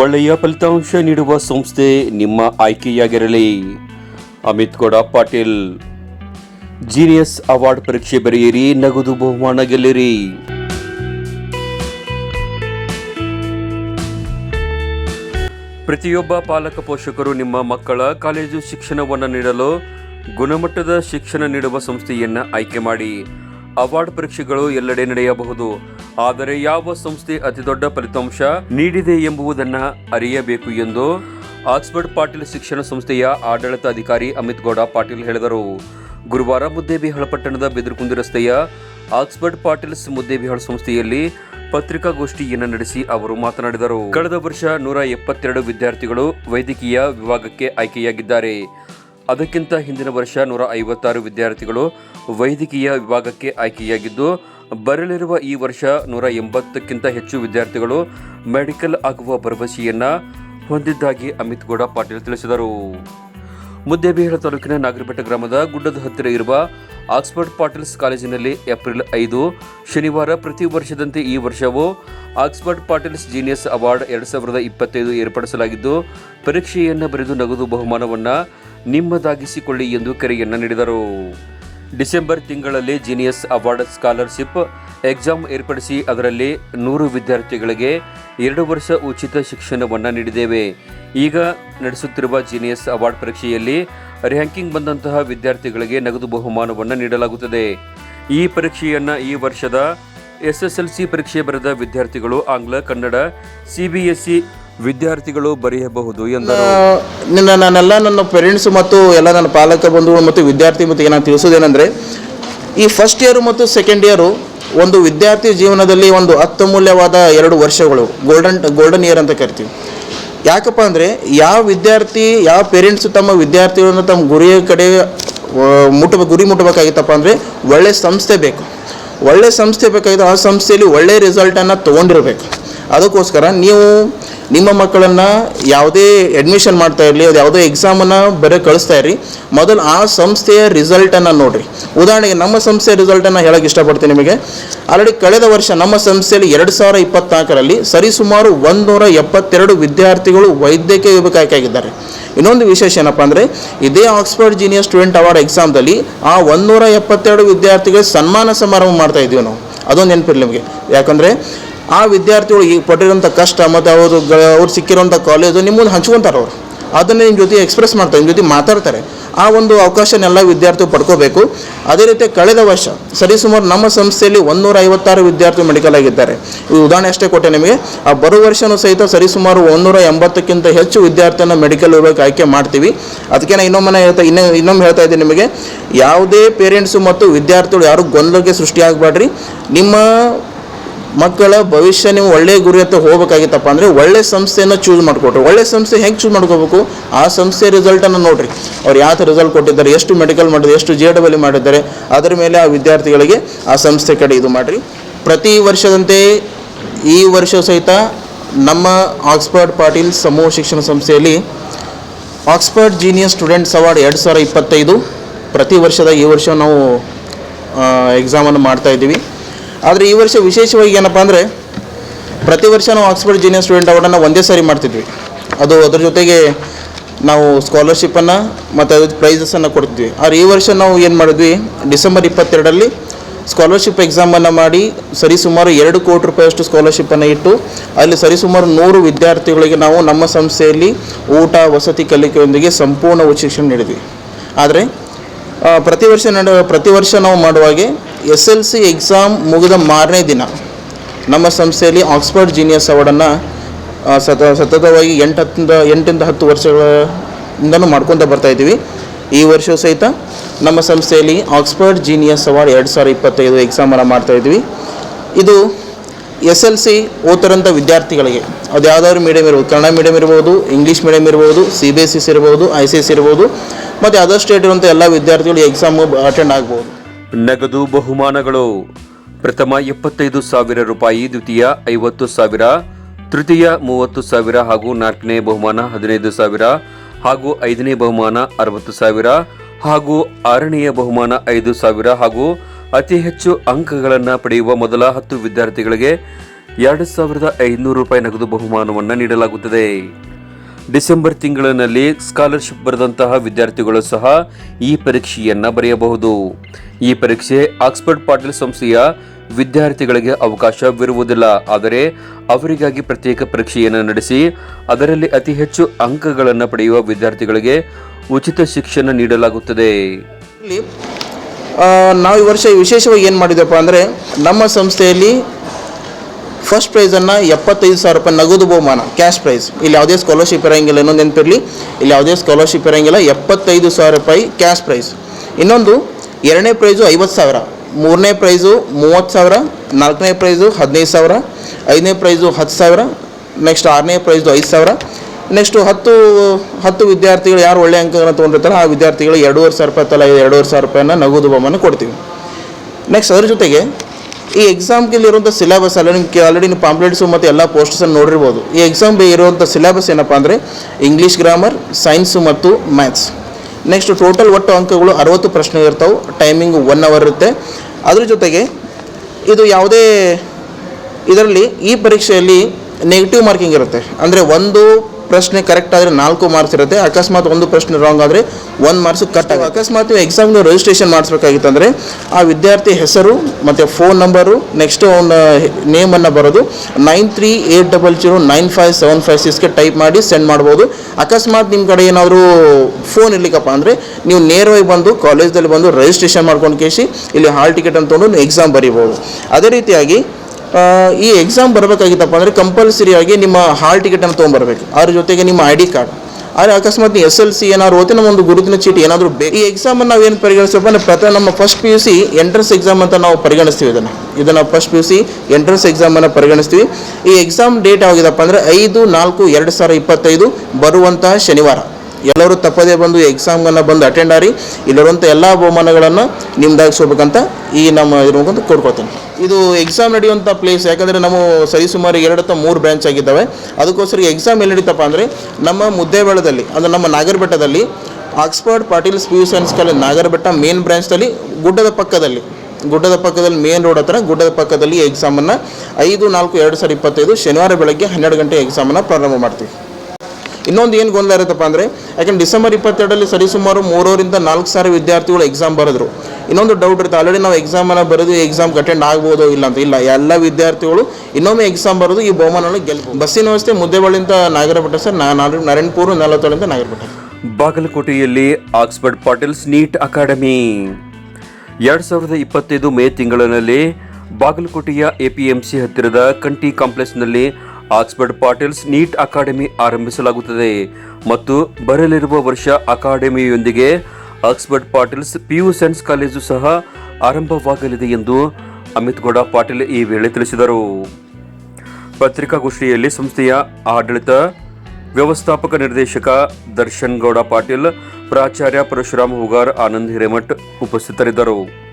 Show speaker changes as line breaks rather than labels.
ಒಳ್ಳೆಯ ಫಲಿತಾಂಶ ನೀಡುವ ಸಂಸ್ಥೆ ನಿಮ್ಮ ಆಯ್ಕೆಯಾಗಿರಲಿ. ಅಮಿತ್ ಗೌಡ, ಪಾಟೀಲ್. ಜೀನಿಯಸ್ ಅವಾರ್ಡ್ ಪರೀಕ್ಷೆ ಬರೆಯಿರಿ, ನಗದು ಬಹುಮಾನ ಗೆಲ್ಲಿರಿ. ಪ್ರತಿಯೊಬ್ಬ ಪಾಲಕ ಪೋಷಕರು ನಿಮ್ಮ ಮಕ್ಕಳ ಕಾಲೇಜು ಶಿಕ್ಷಣವನ್ನು ನೀಡಲು ಗುಣಮಟ್ಟದ ಶಿಕ್ಷಣ ನೀಡುವ ಸಂಸ್ಥೆಯನ್ನು ಆಯ್ಕೆ ಮಾಡಿ. ಅವಾರ್ಡ್ ಪರೀಕ್ಷೆಗಳು ಎಲ್ಲೆಡೆ ನಡೆಯಬಹುದು. ಆದರೆ ಯಾವ ಸಂಸ್ಥೆ ಅತಿದೊಡ್ಡ ಫಲಿತಾಂಶ ನೀಡಿದೆ ಎಂಬುದನ್ನು ಅರಿಯಬೇಕು ಎಂದು ಆಕ್ಸ್ಫರ್ಡ್ ಪಾಟೀಲ್ ಶಿಕ್ಷಣ ಸಂಸ್ಥೆಯ ಆಡಳಿತ ಅಧಿಕಾರಿ ಅಮಿತ್ ಗೌಡ ಪಾಟೀಲ್ ಹೇಳಿದರು. ಗುರುವಾರ ಮುದ್ದೇಬಿಹಾಳ ಪಟ್ಟಣದ ಬೆದರುಕುಂದಿ ರಸ್ತೆಯ ಆಕ್ಸ್ಫರ್ಡ್ ಪಾಟೀಲ್ಸ್ ಮುದ್ದೇಬಿಹಾಳ ಸಂಸ್ಥೆಯಲ್ಲಿ ಪತ್ರಿಕಾಗೋಷ್ಠಿಯನ್ನು ನಡೆಸಿ ಅವರು ಮಾತನಾಡಿದರು. ಕಳೆದ ವರ್ಷ ನೂರ ಎಪ್ಪತ್ತೆರಡು ವಿದ್ಯಾರ್ಥಿಗಳು ವೈದ್ಯಕೀಯ ವಿಭಾಗಕ್ಕೆ ಆಯ್ಕೆಯಾಗಿದ್ದಾರೆ. ಅದಕ್ಕಿಂತ ಹಿಂದಿನ ವರ್ಷ ನೂರ ಐವತ್ತಾರು ವಿದ್ಯಾರ್ಥಿಗಳು ವೈದ್ಯಕೀಯ ವಿಭಾಗಕ್ಕೆ ಆಯ್ಕೆಯಾಗಿದ್ದು, ಬರಲಿರುವ ಈ ವರ್ಷ ನೂರ ಎಂಬತ್ತಕ್ಕಿಂತ ಹೆಚ್ಚು ವಿದ್ಯಾರ್ಥಿಗಳು ಮೆಡಿಕಲ್ ಆಗುವ ಭರವಸೆಯನ್ನು ಹೊಂದಿದ್ದಾಗಿ ಅಮಿತ್ ಗೌಡ ಪಾಟೀಲ್ ತಿಳಿಸಿದರು. ಮುದ್ದೇಬಿಹಾಳ ತಾಲೂಕಿನ ನಾಗರಬೆಟ್ಟ ಗ್ರಾಮದ ಗುಡ್ಡದ ಹತ್ತಿರ ಇರುವ ಆಕ್ಸ್ಫರ್ಡ್ ಪಾಟೀಲ್ಸ್ ಕಾಲೇಜಿನಲ್ಲಿ ಏಪ್ರಿಲ್ ಐದು, ಶನಿವಾರ ಪ್ರತಿ ವರ್ಷದಂತೆ ಈ ವರ್ಷವೂ ಆಕ್ಸ್ಫರ್ಡ್ ಪಾಟೀಲ್ಸ್ ಜೀನಿಯಸ್ ಅವಾರ್ಡ್ ಎರಡು ಸಾವಿರದ ಇಪ್ಪತ್ತೈದು ಏರ್ಪಡಿಸಲಾಗಿದ್ದು, ಪರೀಕ್ಷೆಯನ್ನು ಬರೆದು ನಗದು ಬಹುಮಾನವನ್ನು ನಿಮ್ಮದಾಗಿಸಿಕೊಳ್ಳಿ ಎಂದು ಕರೆಯನ್ನು ನೀಡಿದರು. ಡಿಸೆಂಬರ್ ತಿಂಗಳಲ್ಲಿ ಜೀನಿಯಸ್ ಅವಾರ್ಡ್ ಸ್ಕಾಲರ್ಶಿಪ್ ಎಕ್ಸಾಮ್ ಏರ್ಪಡಿಸಿ ಅದರಲ್ಲಿ ನೂರು ವಿದ್ಯಾರ್ಥಿಗಳಿಗೆ ಎರಡು ವರ್ಷ ಉಚಿತ ಶಿಕ್ಷಣವನ್ನು ನೀಡಿದ್ದೇವೆ. ಈಗ ನಡೆಸುತ್ತಿರುವ ಜೀನಿಯಸ್ ಅವಾರ್ಡ್ ಪರೀಕ್ಷೆಯಲ್ಲಿ ರ್ಯಾಂಕಿಂಗ್ ಬಂದಂತಹ ವಿದ್ಯಾರ್ಥಿಗಳಿಗೆ ನಗದು ಬಹುಮಾನವನ್ನು ನೀಡಲಾಗುತ್ತದೆ. ಈ ಪರೀಕ್ಷೆಯನ್ನು ಈ ವರ್ಷದ ಎಸ್ಎಸ್ಎಲ್ಸಿ ಪರೀಕ್ಷೆ ಬರೆದ ವಿದ್ಯಾರ್ಥಿಗಳು ಆಂಗ್ಲ, ಕನ್ನಡ ಸಿಬಿಎಸ್ಇ ವಿದ್ಯಾರ್ಥಿಗಳು ಬರೆಯಬಹುದು ಎಂದರು.
ನಿನ್ನ ನಾನೆಲ್ಲ ನನ್ನ ಪೇರೆಂಟ್ಸ್ ಮತ್ತು ಎಲ್ಲ ನನ್ನ ಪಾಲಕ ಬಂಧುಗಳು ಮತ್ತು ವಿದ್ಯಾರ್ಥಿ ಮತ್ತು ನಾನು ತಿಳಿಸೋದೇನೆಂದರೆ ಈ ಫಸ್ಟ್ ಇಯರ್ ಮತ್ತು ಸೆಕೆಂಡ್ ಇಯರು ಒಂದು ವಿದ್ಯಾರ್ಥಿ ಜೀವನದಲ್ಲಿ ಒಂದು ಅತ್ಯಮೂಲ್ಯವಾದ ಎರಡು ವರ್ಷಗಳು ಗೋಲ್ಡನ್ ಗೋಲ್ಡನ್ ಇಯರ್ ಅಂತ ಕರಿತೀವಿ. ಯಾಕಪ್ಪ ಅಂದರೆ, ಯಾವ ವಿದ್ಯಾರ್ಥಿ, ಯಾವ ಪೇರೆಂಟ್ಸು ತಮ್ಮ ವಿದ್ಯಾರ್ಥಿಗಳನ್ನು ತಮ್ಮ ಗುರಿಯ ಕಡೆ ಮುಟ್ಟ, ಗುರಿ ಮುಟ್ಟಬೇಕಾಗಿತ್ತಪ್ಪ ಅಂದರೆ, ಒಳ್ಳೆ ಸಂಸ್ಥೆ ಬೇಕು. ಒಳ್ಳೆ ಸಂಸ್ಥೆ ಬೇಕಾಗಿತ್ತು, ಆ ಸಂಸ್ಥೆಯಲ್ಲಿ ಒಳ್ಳೆ ರಿಸಲ್ಟನ್ನು ತೊಗೊಂಡಿರಬೇಕು. ಅದಕ್ಕೋಸ್ಕರ ನೀವು ನಿಮ್ಮ ಮಕ್ಕಳನ್ನು ಯಾವುದೇ ಅಡ್ಮಿಷನ್ ಮಾಡ್ತಾ ಇರಲಿ, ಅದು ಯಾವುದೇ ಎಕ್ಸಾಮನ್ನು ಬರೀ ಕಳಿಸ್ತಾ ಇರಿ ಮೊದಲು ಆ ಸಂಸ್ಥೆಯ ರಿಸಲ್ಟನ್ನು ನೋಡಿರಿ. ಉದಾಹರಣೆಗೆ ನಮ್ಮ ಸಂಸ್ಥೆಯ ರಿಸಲ್ಟನ್ನು ಹೇಳಕ್ಕೆ ಇಷ್ಟಪಡ್ತೀನಿ ನಿಮಗೆ. ಆಲ್ರೆಡಿ ಕಳೆದ ವರ್ಷ ನಮ್ಮ ಸಂಸ್ಥೆಯಲ್ಲಿ ಎರಡು ಸಾವಿರ ಇಪ್ಪತ್ನಾಲ್ಕರಲ್ಲಿ ಸರಿಸುಮಾರು ಒಂದುನೂರ ಎಪ್ಪತ್ತೆರಡು ವಿದ್ಯಾರ್ಥಿಗಳು ವೈದ್ಯಕೀಯ ವಿಭಾಗಕ್ಕೆ ಆಯ್ಕೆಯಾಗಿದ್ದಾರೆ ಇನ್ನೊಂದು ವಿಶೇಷ ಏನಪ್ಪ ಅಂದರೆ, ಇದೇ ಆಕ್ಸ್ಫರ್ಡ್ ಜೀನಿಯರ್ ಸ್ಟೂಡೆಂಟ್ ಅವಾರ್ಡ್ ಎಕ್ಸಾಮ್ದಲ್ಲಿ ಆ ಒಂದೂರ ಎಪ್ಪತ್ತೆರಡು ವಿದ್ಯಾರ್ಥಿಗಳಿಗೆ ಸನ್ಮಾನ ಸಮಾರಂಭ ಮಾಡ್ತಾ ಇದ್ದೀವಿ ನಾವು. ಅದೊಂದು ನೆನಪಿರಲಿ ನಿಮಗೆ. ಯಾಕಂದರೆ ಆ ವಿದ್ಯಾರ್ಥಿಗಳು ಈಗ ಪಟ್ಟಿರೋಂಥ ಕಷ್ಟ ಮತ್ತು ಅವರು ಅವ್ರು ಸಿಕ್ಕಿರೋಂಥ ಕಾಲೇಜು ನಿಮ್ಮ ಮುಂದೆ ಹಂಚ್ಕೊತಾರೆ ಅವರು. ಅದನ್ನು ನಿಮ್ಮ ಜೊತೆ ಎಕ್ಸ್ಪ್ರೆಸ್ ಮಾಡ್ತಾರೆ ನಿಮ್ಮ ಜೊತೆ ಮಾತಾಡ್ತಾರೆ. ಆ ಒಂದು ಅವಕಾಶನೆಲ್ಲ ವಿದ್ಯಾರ್ಥಿಗಳು ಪಡ್ಕೋಬೇಕು. ಅದೇ ರೀತಿ ಕಳೆದ ವರ್ಷ ಸರಿಸುಮಾರು ನಮ್ಮ ಸಂಸ್ಥೆಯಲ್ಲಿ ಒಂದೂರ ಐವತ್ತಾರು ವಿದ್ಯಾರ್ಥಿ ಮೆಡಿಕಲ್ ಆಗಿದ್ದಾರೆ. ಈ ಉದಾಹರಣೆ ಅಷ್ಟೇ ಕೊಟ್ಟೆ ನಿಮಗೆ. ಆ ಬರೋ ವರ್ಷನೂ ಸಹಿತ ಸರಿಸುಮಾರು ಒಂದೂರ ಎಂಬತ್ತಕ್ಕಿಂತ ಹೆಚ್ಚು ವಿದ್ಯಾರ್ಥಿಯನ್ನು ಮೆಡಿಕಲ್ ವಿಭಾಗಕ್ಕೆ ಆಯ್ಕೆ ಮಾಡ್ತೀವಿ. ಅದಕ್ಕೆ ನಾನು ಇನ್ನೊಮ್ಮೆ ಹೇಳ್ತಾ ಇನ್ನೂ ಇನ್ನೊಮ್ಮೆ ಹೇಳ್ತಾ ಇದ್ದೀನಿ ನಿಮಗೆ. ಯಾವುದೇ ಪೇರೆಂಟ್ಸು ಮತ್ತು ವಿದ್ಯಾರ್ಥಿಗಳು ಯಾರು ಗೊಂದಲಕ್ಕೆ ಸೃಷ್ಟಿಯಾಗಬೇಡ್ರಿ. ನಿಮ್ಮ ಮಕ್ಕಳ ಭವಿಷ್ಯ ನೀವು ಒಳ್ಳೆಯ ಗುರಿ ಗುರಿಯತ್ತ ಹೋಗಬೇಕಾಗಿತ್ತಪ್ಪ ಅಂದರೆ ಒಳ್ಳೆ ಸಂಸ್ಥೆಯನ್ನು ಚೂಸ್ ಮಾಡಿಕೊಟ್ರಿ. ಒಳ್ಳೆ ಸಂಸ್ಥೆ ಹೆಂಗೆ ಚೂಸ್ ಮಾಡ್ಕೋಬೇಕು? ಆ ಸಂಸ್ಥೆ ರಿಸಲ್ಟನ್ನು ನೋಡಿರಿ. ಅವ್ರು ಯಾವ ಥರ ರಿಸಲ್ಟ್ ಕೊಟ್ಟಿದ್ದಾರೆ, ಎಷ್ಟು ಮೆಡಿಕಲ್ ಮಾಡಿದ್ದಾರೆ, ಎಷ್ಟು ಜೆ ಡಬಲ್ ಮಾಡಿದ್ದಾರೆ, ಅದರ ಮೇಲೆ ಆ ವಿದ್ಯಾರ್ಥಿಗಳಿಗೆ ಆ ಸಂಸ್ಥೆ ಕಡೆ ಇದು ಮಾಡಿರಿ. ಪ್ರತಿ ವರ್ಷದಂತೆ ಈ ವರ್ಷ ಸಹಿತ ನಮ್ಮ ಆಕ್ಸ್ಫರ್ಡ್ ಪಾಟೀಲ್ ಸಮೂಹ ಶಿಕ್ಷಣ ಸಂಸ್ಥೆಯಲ್ಲಿ ಆಕ್ಸ್ಫರ್ಡ್ ಜೀನಿಯರ್ ಸ್ಟೂಡೆಂಟ್ಸ್ ಅವಾರ್ಡ್ ಎರಡು ಸಾವಿರ ಇಪ್ಪತ್ತೈದು. ಪ್ರತಿ ವರ್ಷದ ಈ ವರ್ಷ ನಾವು ಎಕ್ಸಾಮನ್ನು ಮಾಡ್ತಾ ಇದ್ದೀವಿ. ಆದರೆ ಈ ವರ್ಷ ವಿಶೇಷವಾಗಿ ಏನಪ್ಪ ಅಂದರೆ ಪ್ರತಿ ವರ್ಷ ನಾವು ಆಕ್ಸ್ಫರ್ಡ್ ಜೂನಿಯರ್ ಸ್ಟೂಡೆಂಟ್ ಅವಾರ್ಡನ್ನು ಒಂದೇ ಸಾರಿ ಮಾಡ್ತಿದ್ವಿ. ಅದು ಅದ್ರ ಜೊತೆಗೆ ನಾವು ಸ್ಕಾಲರ್ಶಿಪ್ಪನ್ನು ಮತ್ತು ಅದ್ರ ಪ್ರೈಸಸನ್ನು ಕೊಡ್ತಿದ್ವಿ. ಆದರೆ ಈ ವರ್ಷ ನಾವು ಏನು ಮಾಡಿದ್ವಿ? ಡಿಸೆಂಬರ್ ಇಪ್ಪತ್ತೆರಡರಲ್ಲಿ ಸ್ಕಾಲರ್ಶಿಪ್ ಎಕ್ಸಾಮನ್ನು ಮಾಡಿ ಸರಿಸುಮಾರು ಎರಡು ಕೋಟಿ ರೂಪಾಯಿಯಷ್ಟು ಸ್ಕಾಲರ್ಶಿಪ್ಪನ್ನು ಇಟ್ಟು ಅಲ್ಲಿ ಸರಿಸುಮಾರು ನೂರು ವಿದ್ಯಾರ್ಥಿಗಳಿಗೆ ನಾವು ನಮ್ಮ ಸಂಸ್ಥೆಯಲ್ಲಿ ಊಟ, ವಸತಿ ಕಲಿಕೆಯೊಂದಿಗೆ ಸಂಪೂರ್ಣ ಉಚಿತ ಶಿಕ್ಷಣ ನೀಡಿದ್ವಿ. ಆದರೆ ಪ್ರತಿ ವರ್ಷ ನಡ, ಪ್ರತಿ ವರ್ಷ ನಾವು ಮಾಡುವಾಗೆ ಎಸ್ ಎಲ್ ಸಿ ಎಕ್ಸಾಮ್ ಮುಗಿದ ಮಾರನೇ ದಿನ ನಮ್ಮ ಸಂಸ್ಥೆಯಲ್ಲಿ ಆಕ್ಸ್ಫರ್ಡ್ ಜೀನಿಯಸ್ ಅವಾರ್ಡನ್ನು ಸತ, ಸತತವಾಗಿ ಎಂಟು ಹತ್ತಿಂದ ಎಂಟರಿಂದ ಹತ್ತು ವರ್ಷಗಳಿಂದನೂ ಮಾಡ್ಕೊತ ಬರ್ತಾ ಇದ್ದೀವಿ. ಈ ವರ್ಷವೂ ಸಹಿತ ನಮ್ಮ ಸಂಸ್ಥೆಯಲ್ಲಿ ಆಕ್ಸ್ಫರ್ಡ್ ಜೀನಿಯಸ್ ಅವಾರ್ಡ್ ಎರಡು ಸಾವಿರ ಇಪ್ಪತ್ತೈದು ಎಕ್ಸಾಮನ್ನು ಮಾಡ್ತಾ ಇದ್ವಿ ಇದು ಎಸ್ ಎಲ್ ಸಿ ಓದ್ತಾರಂಥ ವಿದ್ಯಾರ್ಥಿಗಳಿಗೆ, ಅದು ಯಾವುದಾದ್ರು ಮೀಡಿಯಮ್ ಇರ್ಬೋದು, ಕನ್ನಡ ಮೀಡಿಯಮ್ ಇರ್ಬೋದು ಇಂಗ್ಲೀಷ್ ಮೀಡಿಯಮ್ ಇರ್ಬೋದು ಸಿ ಬಿ ಎಸ್ ಇರ್ಬೋದು ಐ ಸಿ ಎಸ್ ಇರ್ಬೋದು, ಮತ್ತು ಅದರ್ ಸ್ಟೇಟ್ ಇರುವಂಥ ಎಲ್ಲ ವಿದ್ಯಾರ್ಥಿಗಳು ಎಕ್ಸಾಮು ಅಟೆಂಡ್ ಆಗ್ಬೋದು.
ನಗದು ಬಹುಮಾನಗಳು. ಪ್ರಥಮ ಎಪ್ಪತ್ತೈದು ಸಾವಿರ ರೂಪಾಯಿ, ದ್ವಿತೀಯ ಐವತ್ತು ಸಾವಿರ, ತೃತೀಯ ಮೂವತ್ತು ಸಾವಿರ ಹಾಗೂ ನಾಲ್ಕನೇ ಬಹುಮಾನ ಹದಿನೈದು ಸಾವಿರ ಹಾಗೂ ಐದನೇ ಬಹುಮಾನ ಅರವತ್ತು ಸಾವಿರ ಹಾಗೂ ಆರನೆಯ ಬಹುಮಾನ ಐದು ಸಾವಿರ ಹಾಗೂ ಅತಿ ಹೆಚ್ಚು ಅಂಕಗಳನ್ನು ಪಡೆಯುವ ಮೊದಲ ಹತ್ತು ವಿದ್ಯಾರ್ಥಿಗಳಿಗೆ ಎರಡು ಸಾವಿರದ ಐನೂರು ರೂಪಾಯಿ ನಗದು ಬಹುಮಾನವನ್ನು ನೀಡಲಾಗುತ್ತದೆ. ಡಿಸೆಂಬರ್ ತಿಂಗಳಿನಲ್ಲಿ ಸ್ಕಾಲರ್ಶಿಪ್ ಬರೆದಂತಹ ವಿದ್ಯಾರ್ಥಿಗಳು ಸಹ ಈ ಪರೀಕ್ಷೆಯನ್ನು ಬರೆಯಬಹುದು. ಈ ಪರೀಕ್ಷೆ ಆಕ್ಸ್ಫರ್ಡ್ ಪಾಟೀಲ್ ಸಂಸ್ಥೆಯ ವಿದ್ಯಾರ್ಥಿಗಳಿಗೆ ಅವಕಾಶವಿರುವುದಿಲ್ಲ. ಆದರೆ ಅವರಿಗಾಗಿ ಪ್ರತ್ಯೇಕ ಪರೀಕ್ಷೆಯನ್ನು ನಡೆಸಿ ಅದರಲ್ಲಿ ಅತಿ ಹೆಚ್ಚು ಅಂಕಗಳನ್ನು ಪಡೆಯುವ ವಿದ್ಯಾರ್ಥಿಗಳಿಗೆ ಉಚಿತ ಶಿಕ್ಷಣ ನೀಡಲಾಗುತ್ತದೆ.
ನಾವು ಈ ವರ್ಷ ವಿಶೇಷವಾಗಿ ಏನು ಮಾಡಿದೆಪ್ಪ ಅಂದರೆ ನಮ್ಮ ಸಂಸ್ಥೆಯಲ್ಲಿ ಫಸ್ಟ್ ಪ್ರೈಸನ್ನು ಎಪ್ಪತ್ತೈದು ಸಾವಿರ ರೂಪಾಯಿ ನಗದು ಬಹುಮಾನ ಕ್ಯಾಶ್ ಪ್ರೈಸ್ ಇಲ್ಲಿ ಯಾವುದೇ ಸ್ಕಾಲರ್ಶಿಪ್ ಇರೋಂಗಿಲ್ಲ, ಇನ್ನೊಂದು ನೆನಪಿರಲಿ. ಇಲ್ಲಿ ಯಾವುದೇ ಸ್ಕಾಲರ್ಶಿಪ್ ಇರೋಂಗಿಲ್ಲ, ಎಪ್ಪತ್ತೈದು ಸಾವಿರ ರೂಪಾಯಿ ಕ್ಯಾಶ್ ಪ್ರೈಸ್ ಇನ್ನೊಂದು, ಎರಡನೇ ಪ್ರೈಸು ಐವತ್ತು ಸಾವಿರ. ಮೂರನೇ ಪ್ರೈಸು ಮೂವತ್ತು ಸಾವಿರ, ನಾಲ್ಕನೇ ಪ್ರೈಸು ಹದಿನೈದು ಸಾವಿರ, ಐದನೇ ಪ್ರೈಸು ಹತ್ತು ಸಾವಿರ ನೆಕ್ಸ್ಟ್ ಆರನೇ ಪ್ರೈಸು ಐದು ಸಾವಿರ. ನೆಕ್ಸ್ಟು ಹತ್ತು ಹತ್ತು ವಿದ್ಯಾರ್ಥಿಗಳು ಯಾರು ಒಳ್ಳೆ ಅಂಕಗಳನ್ನು ತೊಗೊಂಡಿರ್ತಾರೆ ಆ ವಿದ್ಯಾರ್ಥಿಗಳು ಎರಡೂವರೆ ಸಾವಿರ ರೂಪಾಯಿ ತಲಾ ಎರಡೂವರೆ ಸಾವಿರ ರೂಪಾಯಿನ ನಗದು ಬಹುಮಾನ ಕೊಡ್ತೀವಿ. ನೆಕ್ಸ್ಟ್ ಅದ್ರ ಜೊತೆಗೆ ಈ ಎಕ್ಸಾಮ್ಗೆ ಇರುವಂಥ ಸಿಲೆಬಸ್ ಅಲ್ಲ, ನಿಮ್ಗೆ ಆಲ್ರೆಡಿ ನೀವು ಪಾಂಪ್ಲೆಟ್ಸು ಮತ್ತು ಎಲ್ಲ ಪೋಸ್ಟರ್ಸನ್ನು ನೋಡಿರ್ಬೋದು. ಈ ಎಕ್ಸಾಮ್ಗೆ ಇರುವಂಥ ಸಿಲೆಬಸ್ ಏನಪ್ಪ ಅಂದರೆ ಇಂಗ್ಲೀಷ್ ಗ್ರಾಮರ್ ಸೈನ್ಸು ಮತ್ತು ಮ್ಯಾಥ್ಸ್ ನೆಕ್ಸ್ಟ್ ಟೋಟಲ್ ಒಟ್ಟು ಅಂಕಗಳು ಅರವತ್ತು ಪ್ರಶ್ನೆ ಇರ್ತಾವೆ. ಟೈಮಿಂಗ್ ಒನ್ ಅವರ್ ಇರುತ್ತೆ. ಅದ್ರ ಜೊತೆಗೆ ಇದು ಯಾವುದೇ ಇದರಲ್ಲಿ ಈ ಪರೀಕ್ಷೆಯಲ್ಲಿ ನೆಗೆಟಿವ್ ಮಾರ್ಕಿಂಗ್ ಇರುತ್ತೆ. ಅಂದರೆ ಒಂದು ಪ್ರಶ್ನೆ ಕರೆಕ್ಟ್ ಆದರೆ ನಾಲ್ಕು ಮಾರ್ಕ್ಸ್ ಇರುತ್ತೆ. ಅಕಸ್ಮಾತ್ ಒಂದು ಪ್ರಶ್ನೆ ರಾಂಗ್ ಆದರೆ ಒಂದು ಮಾರ್ಕ್ಸ್ ಕಟ್ ಆಗುತ್ತೆ. ಅಕಸ್ಮಾತ್ ನೀವು ಎಕ್ಸಾಮ್ನ ರಿಜಿಸ್ಟ್ರೇಷನ್ ಮಾಡಿಸ್ಬೇಕಾಗಿತ್ತಂದರೆ ಆ ವಿದ್ಯಾರ್ಥಿ ಹೆಸರು, ಮತ್ತು ಫೋನ್ ನಂಬರು ನೆಕ್ಸ್ಟ್ ಅವನ ನೇಮನ್ನು ಬರೋದು nine three eight double zero nine five seven five ಸಿಕ್ಸ್ಗೆ type ಮಾಡಿ ಸೆಂಡ್ ಮಾಡ್ಬೋದು. ಅಕಸ್ಮಾತ್ ನಿಮ್ಮ ಕಡೆ ಏನಾದರೂ ಫೋನ್ ಇರಲಿಕ್ಕಪ್ಪ ಅಂದರೆ ನೀವು ನೇರವಾಗಿ ಬಂದು ಕಾಲೇಜಲ್ಲಿ ಬಂದು ರಿಜಿಸ್ಟ್ರೇಷನ್ ಮಾಡ್ಕೊಂಡು ಕೇಸಿ ಇಲ್ಲಿ ಹಾಲ್ ಟಿಕೆಟ್ ಅಂತ ಎಕ್ಸಾಮ್ ಬರೀಬೋದು. ಅದೇ ರೀತಿಯಾಗಿ ಈ ಎಕ್ಸಾಮ್ ಬರಬೇಕಾಗಿತ್ತಪ್ಪ ಅಂದರೆ ಕಂಪಲ್ಸರಿಯಾಗಿ ನಿಮ್ಮ ಹಾಲ್ ಟಿಕೆಟನ್ನು ತೊಗೊಂಬರ್ಬೇಕು ಅದ್ರ ಜೊತೆಗೆ ನಿಮ್ಮ ಐ ಡಿ ಕಾರ್ಡ್ ಆದರೆ ಅಕಸ್ಮಾತ್ ಎಸ್ ಎಲ್ ಸಿ ಏನಾದ್ರು ಓದಿ ನಮ್ಮ ಒಂದು ಗುರುತಿನ ಚೀಟಿ ಏನಾದರೂ ಬೇಕು ಈ ಎಕ್ಸಾಮನ್ನು ನಾವು ಏನು ಪರಿಗಣಿಸ್ತೀವಪ್ಪ ಅಂದರೆ ಪ್ರಥ ನಮ್ಮ first P U C entrance exam ಅಂತ ನಾವು ಪರಿಗಣಿಸ್ತೀವಿ ಇದನ್ನು. ಇದನ್ನು first P U C entrance ಎಕ್ಸಾಮನ್ನು ಪರಿಗಣಿಸ್ತೀವಿ. ಈ ಎಕ್ಸಾಮ್ ಡೇಟ್ ಆಗಿದೆಪ್ಪ ಅಂದರೆ ಐದು ನಾಲ್ಕು ಎರಡು ಸಾವಿರ ಇಪ್ಪತ್ತೈದು ಬರುವಂತಹ ಶನಿವಾರ. ಎಲ್ಲರೂ ತಪ್ಪದೇ ಬಂದು ಎಕ್ಸಾಮ್ಗನ್ನು ಬಂದು ಅಟೆಂಡ್ ಆರಿ. ಇಲ್ಲಿರುವಂಥ ಎಲ್ಲ ಬಹುಮಾನಗಳನ್ನು ನಿಮ್ದಾಗಿಸ್ಕೋಬೇಕಂತ ಈ ನಮ್ಮ ಇದ್ರ ಮುಖಾಂತರ ಕೊಡ್ಕೊಳ್ತೇನೆ ಇದು ಎಕ್ಸಾಮ್ ನಡೆಯುವಂಥ ಪ್ಲೇಸ್ ಯಾಕಂದರೆ ನಮ್ಮ ಸರಿಸುಮಾರು ಎರಡು ಅಥವಾ ಮೂರು ಬ್ರ್ಯಾಂಚ್ ಆಗಿದ್ದಾವೆ. ಅದಕ್ಕೋಸ್ಕರ ಎಕ್ಸಾಮ್ ಎಲ್ಲಿ ನಡೀತಪ್ಪ ಅಂದರೆ ನಮ್ಮ ಮುದ್ದೇಬೇಳದಲ್ಲಿ ಅಂದರೆ ನಮ್ಮ ನಾಗರಬೆಟ್ಟದಲ್ಲಿ Oxford Patil's P U science college Nagarabetta main ಬ್ರ್ಯಾಂಚ್ನಲ್ಲಿ ಗುಡ್ಡದ ಪಕ್ಕದಲ್ಲಿ ಗುಡ್ಡದ ಪಕ್ಕದಲ್ಲಿ ಮೇನ್ ರೋಡ್ ಹತ್ರ ಗುಡ್ಡದ ಪಕ್ಕದಲ್ಲಿ ಎಕ್ಸಾಮನ್ನು ಐದು ನಾಲ್ಕು ಎರಡು ಸಾವಿರದ ಇಪ್ಪತ್ತೈದು ಶನಿವಾರ ಬೆಳಗ್ಗೆ ಹನ್ನೆರಡು ಗಂಟೆ ಎಕ್ಸಾಮನ್ನು ಪ್ರಾರಂಭ ಮಾಡ್ತೀವಿ. ಇನ್ನೊಂದು ಏನು ಗೊಂದಲ ಇರುತ್ತಪ್ಪ ಅಂದರೆ, ಯಾಕಂದ್ರೆ ಡಿಸೆಂಬರ್ ಇಪ್ಪತ್ತೆರಡರಲ್ಲಿ ಸರಿಸುಮಾರು ಮೂರರಿಂದ ನಾಲ್ಕು ಸಾವಿರ ವಿದ್ಯಾರ್ಥಿಗಳು ಎಕ್ಸಾಮ್ ಬರೆದ್ರು. ಇನ್ನೊಂದು ಡೌಟ್ ಇರುತ್ತೆ ಆಲ್ರೆಡಿ ನಾವು ಎಕ್ಸಾಮನ್ನು ಬರೆದು ಎಕ್ಸಾಮ್ಗೆ ಅಟೆಂಡ್ ಆಗ್ಬೋದು ಇಲ್ಲ ಅಂತ. ಇಲ್ಲ, ಎಲ್ಲ ವಿದ್ಯಾರ್ಥಿಗಳು ಇನ್ನೊಮ್ಮೆ ಎಕ್ಸಾಮ್ ಬರೆದು ಈ ಬಹುಮಾನವನ್ನು ಗೆಲ್ಬೋದು. ಬಸ್ಸಿನ ವ್ಯವಸ್ಥೆ ಮುದ್ದೆಬಳಿಂದ ನಾಗರಪಟ್ಟ ಸರ್ ನಾನು ನಾರಾಯಣಪುರ ನಲವತ್ತೇಳಿಂದ ನಾಗರಪಟ್ಟ
ಬಾಗಲಕೋಟೆಯಲ್ಲಿ ಆಕ್ಸ್ಫರ್ಡ್ ಪಾಟೀಲ್ಸ್ ನೀಟ್ ಅಕಾಡೆಮಿ. ಎರಡು ಸಾವಿರದ ಇಪ್ಪತ್ತೈದು ಮೇ ತಿಂಗಳಿನಲ್ಲಿ ಬಾಗಲಕೋಟೆಯ ಎಪಿಎಂಸಿ ಹತ್ತಿರದ ಕಂಟಿ ಕಾಂಪ್ಲೆಕ್ಸ್ನಲ್ಲಿ ಆಕ್ಸ್ಫರ್ಡ್ ಪಾಟೀಲ್ಸ್ ನೀಟ್ ಅಕಾಡೆಮಿ ಆರಂಭಿಸಲಾಗುತ್ತದೆ. ಮತ್ತು ಬರಲಿರುವ ವರ್ಷ ಅಕಾಡೆಮಿಯೊಂದಿಗೆ Oxford Patil's PU science college ಸಹ ಆರಂಭವಾಗಲಿದೆ ಎಂದು ಅಮಿತ್ ಗೌಡ ಪಾಟೀಲ್ ಈ ವೇಳೆ ತಿಳಿಸಿದರು. ಪತ್ರಿಕಾಗೋಷ್ಠಿಯಲ್ಲಿ ಸಂಸ್ಥೆಯ ಆಡಳಿತ ವ್ಯವಸ್ಥಾಪಕ ನಿರ್ದೇಶಕ ದರ್ಶನ್ ಗೌಡ ಪಾಟೀಲ್, ಪ್ರಾಚಾರ್ಯ ಪರಶುರಾಮ್ ಹುಗಾರ್, ಆನಂದ್ ಹಿರೇಮಠ್ ಉಪಸ್ಥಿತರಿದ್ದರು.